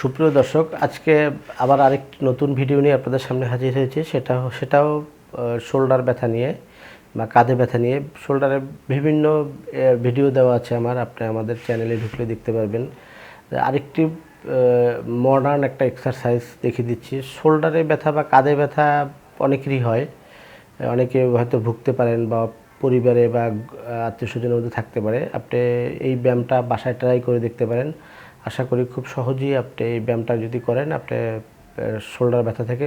সুপ্রিয় দর্শক, আজকে আবার আরেক নতুন ভিডিও নিয়ে আপনাদের সামনে হাজির হয়েছে। সেটা সেটাও শোল্ডার ব্যথা নিয়ে বা কাঁধে ব্যথা নিয়ে। শোল্ডারে বিভিন্ন ভিডিও দেওয়া আছে আমার। আপনি আমাদের চ্যানেলে ঢুকলে দেখতে পারবেন। আরেকটি মডার্ন একটা এক্সারসাইজ দেখিয়ে দিচ্ছি। শোল্ডারে ব্যথা বা কাঁধে ব্যথা অনেকেরই হয়। অনেকে হয়তো ভুগতে পারেন বা পরিবারে বা আত্মীয় স্বজনের মধ্যে থাকতে পারে। আপনি এই ব্যায়ামটা বাসায় ট্রাই করে দেখতে পারেন। আশা করি খুব সহজেই আপনি এই ব্যায়ামটা যদি করেন, আপনি শোল্ডার ব্যথা থেকে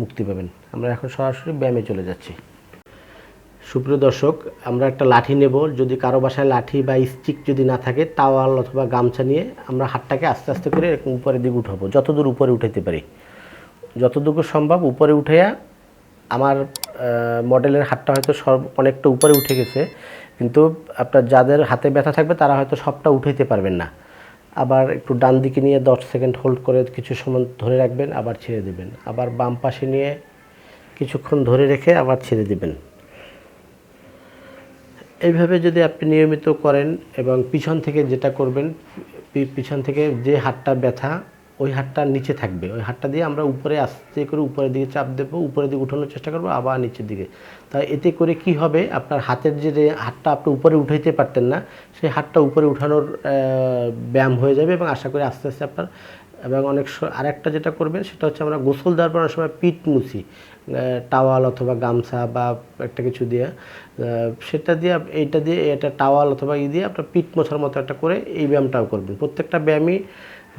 মুক্তি পাবেন। আমরা এখন সরাসরি ব্যায়ামে চলে যাচ্ছি। সুপ্রিয় দর্শক, আমরা একটা লাঠি নেব। যদি কারও বাসায় লাঠি বা স্টিক যদি না থাকে, টাওয়াল অথবা গামছা নিয়ে আমরা হাতটাকে আস্তে আস্তে করে এরকম উপরের দিকে উঠাবো। যতদূর উপরে উঠাইতে পারি। যতটুকু সম্ভব উপরে উঠাইয়া আমার মডেলের হাতটা হয়তো সব অনেকটা উপরে উঠে গেছে। কিন্তু আপনার যাদের হাতে ব্যথা থাকবে, তারা হয়তো সবটা উঠাইতে পারবেন না। আবার একটু ডান দিকে নিয়ে দশ সেকেন্ড হোল্ড করে কিছু সময় ধরে রাখবেন, আবার ছেড়ে দেবেন। আবার বাম পাশে নিয়ে কিছুক্ষণ ধরে রেখে আবার ছেড়ে দেবেন। এইভাবে যদি আপনি নিয়মিত করেন এবং পিছন থেকে যেটা করবেন পিছন থেকে যে হাতটা ব্যথা ওই হাতটা নিচে থাকবে। ওই হাতটা দিয়ে আমরা উপরে আস্তে করে উপরের দিকে চাপ দেবো, উপরের দিকে উঠানোর চেষ্টা করব, আবার নিচের দিকে। তাই এতে করে কি হবে? আপনার হাতের যে হাতটা আপনি উপরে উঠাইতে পারতেন না সেই হাতটা উপরে উঠানোর ব্যায়াম হয়ে যাবে এবং আশা করি আস্তে আস্তে আপনার, এবং অনেক আরেকটা যেটা করবেন, সেটা হচ্ছে আমরা গোসল দেওয়ার পর অনেক সময় পিঠ মুছি টাওয়াল অথবা গামছা বা একটা কিছু দিয়ে সেটা দিয়ে এইটা দিয়ে, এটা টাওয়াল অথবা ই দিয়ে আপনার পিঠ মোছার মতো একটা করে এই ব্যায়ামটাও করবেন। প্রত্যেকটা ব্যায়ামই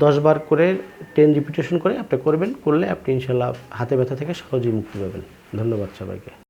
দশবার করে টেন রিপিটেশন করে আপনি করবেন, করলে আপনি ইনশাল্লাহ হাতে ব্যথা থেকে সহজেই মুক্তি পাবেন। ধন্যবাদ সবাইকে।